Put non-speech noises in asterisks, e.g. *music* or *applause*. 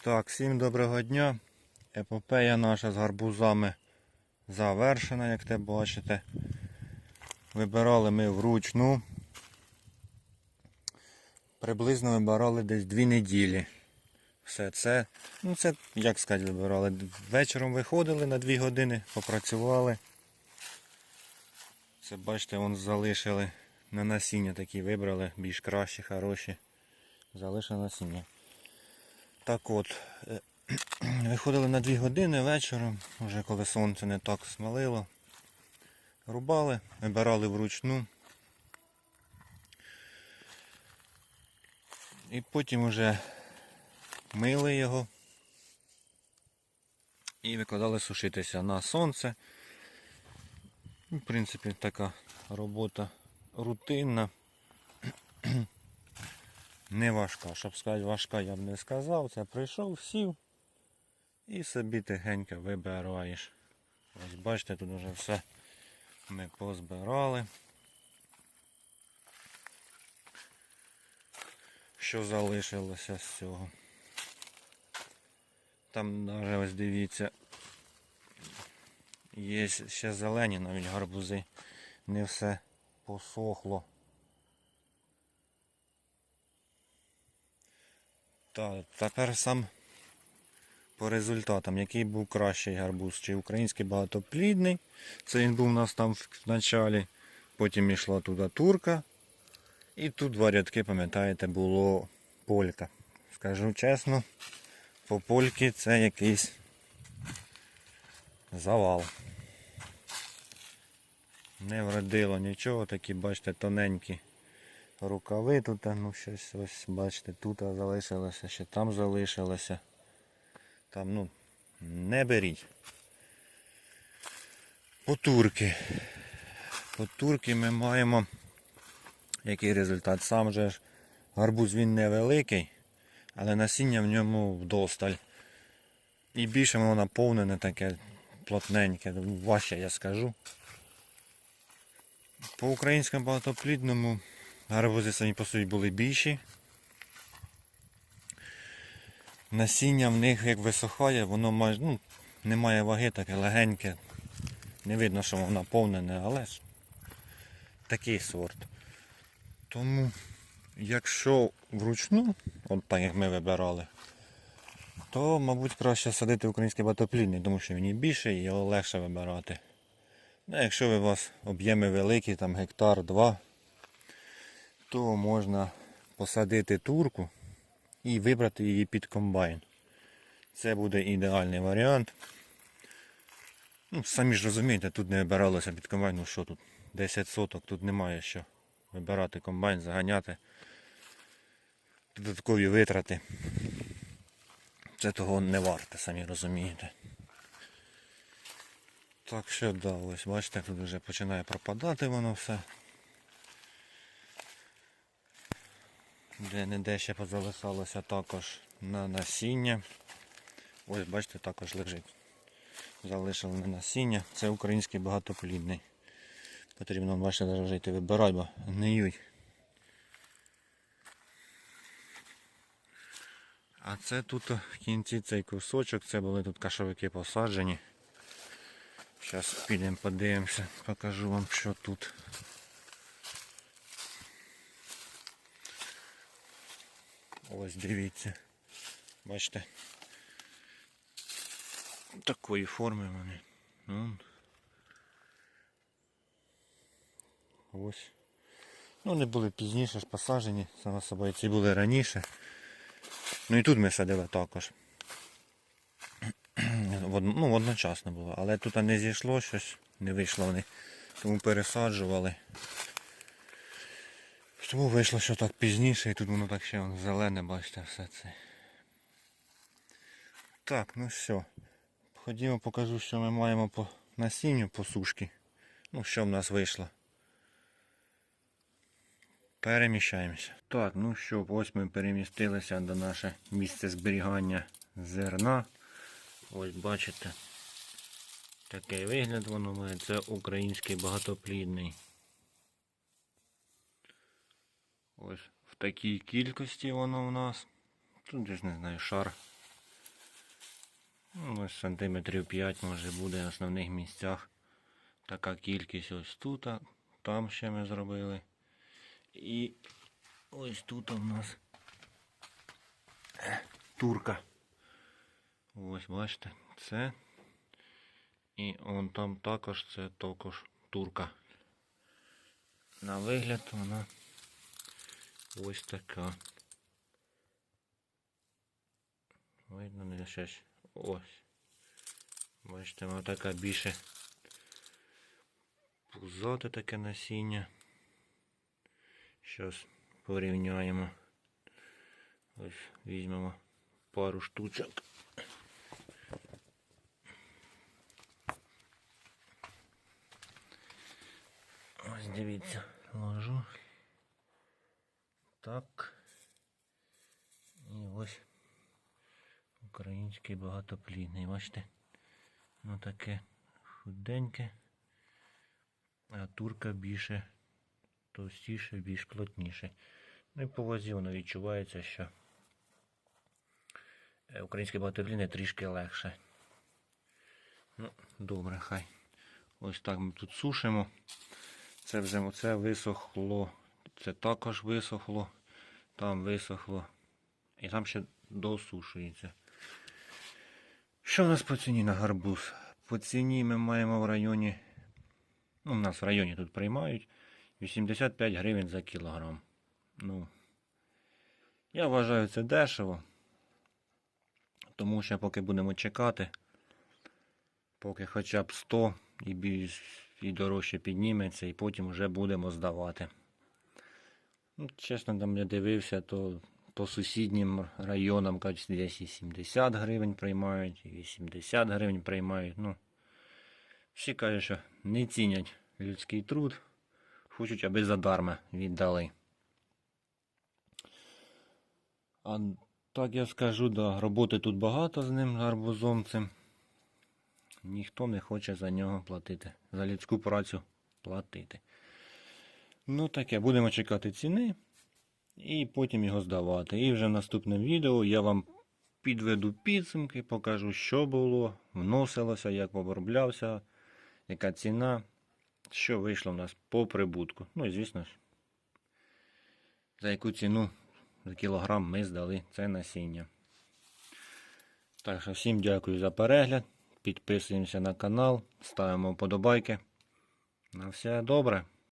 Так, всім доброго дня. Епопея наша з гарбузами завершена, як те бачите. Вибирали ми вручну. Приблизно вибирали десь дві неділі. Все це, ну це, як сказати, вибирали. Вечором виходили на дві години, попрацювали. Це бачите, вон залишили на насіння такі вибрали, більш кращі, хороші. Залишили насіння. Так от, е, *clears throat* виходили на 2 години вечором, вже коли сонце не так смалило. Рубали, вибирали вручну. І потім вже мили його і викладали сушитися на сонце. В принципі, така робота рутинна. *clears throat* Не важка, щоб сказати важка, я б не сказав. Це прийшов, сів і собі тихенько вибираєш. Ось бачите, тут вже все ми позбирали. Що залишилося з цього. Там навіть ось дивіться. Є ще зелені навіть гарбузи. Не все посохло. Так, тепер сам по результатам, який був кращий гарбуз, чи український багатоплідний, це він був у нас там в началі, потім йшла туди турка. І тут два рядки, пам'ятаєте, було полька. Скажу чесно, по польки це якийсь завал. Не вродило нічого, такі, бачите, тоненькі рукави тут, ну щось ось, бачите, тут залишилося, ще там залишилося. Там, ну, не беріть. Потурки. Потурки ми маємо. Який результат? Сам же ж гарбуз він невеликий, але насіння в ньому вдосталь. І більше воно наповнене таке плотненьке, важче я скажу. По українському багатоплідному гарбузи самі по собі були більші. Насіння в них як висохає, воно майже ну, не має ваги, таке легеньке. Не видно, що воно наповнене, але ж такий сорт. Тому, якщо вручну, от так як ми вибирали, то, мабуть, краще садити український батоплідний, тому що він і більший і його легше вибирати. Ну, якщо у вас об'єми великі, там гектар два, то можна посадити турку і вибрати її під комбайн. Це буде ідеальний варіант. Ну, самі ж розумієте, тут не вибиралося під комбайн, ну що тут, 10 соток, тут немає що вибирати комбайн, заганяти. Додаткові витрати. Це того не варте, самі розумієте. Так що да, ось бачите, тут вже починає пропадати воно все. Де-не-де ще позалишалося також на насіння. Ось бачите, також лежить. Залишили на насіння. Це український багатоплідний. Потрібно, бачите, вже вибирати, бо гниють. А це тут в кінці цей кусочок, це були тут кашовики посаджені. Зараз підемо подивимося, покажу вам що тут. Ось дивіться. Бачите. Такої форми вони. Ну. Ось. Ну, вони були пізніше ж посаджені, само собою ці були раніше. Ну і тут ми садили також. Ну, одночасно було, але тут не зійшло щось, не вийшло вони. Тому пересаджували. Тому вийшло, що так пізніше і тут воно так ще зелене, бачите, все це. Так, ну все. Ходімо покажу, що ми маємо по насінню по сушки. Ну, що в нас вийшло. Переміщаємося. Так, ну що, ось ми перемістилися до наше місце зберігання зерна. Ось бачите. Такий вигляд воно має. Це український багатоплідний. Ось в такій кількості воно у нас. Тут десь не знаю, шар ось сантиметрів 5 може буде в основних місцях. Така кількість ось тут, там ще ми зробили. І ось тут у нас е, турка. Ось бачите, це. І он там також це також турка. На вигляд вона ось така. Видно, не щось. Ось. Бачите, вона така більше пузате таке насіння. Щас порівняємо. Ось візьмемо пару штучок. Ось дивіться, ложу. Так. І ось український багатоплідний. Бачите? Ну таке худеньке. А турка більше товстіше, більш плотніше. Ну і по вазі воно відчувається, що е, українське багатоплідне трішки легше. Ну, добре, хай. Ось так ми тут сушимо. Це вже це висохло. Це також висохло. Там висохло. І там ще досушується. Що у нас по ціні на гарбуз? По ціні ми маємо в районі. Ну, у нас в районі тут приймають 85 гривень за кілограм. Ну, я вважаю це дешево. Тому що поки будемо чекати, поки хоча б 100 і більш і дорожче підніметься, і потім вже будемо здавати. Ну, чесно, там я дивився, то по сусіднім районам кажуть, десь і 70 гривень приймають, і 80 гривень приймають. Ну, всі кажуть, що не цінять людський труд, хочуть, аби задарма віддали. А так я скажу, да, роботи тут багато з ним гарбузом цим. Ніхто не хоче за нього платити, за людську працю платити. Ну таке, будемо чекати ціни і потім його здавати. І вже в наступному відео я вам підведу підсумки, покажу, що було, вносилося, як оброблявся, яка ціна, що вийшло в нас по прибутку. Ну і звісно ж, за яку ціну за кілограм ми здали це насіння. Так що всім дякую за перегляд. Підписуємося на канал, ставимо вподобайки. На все добре.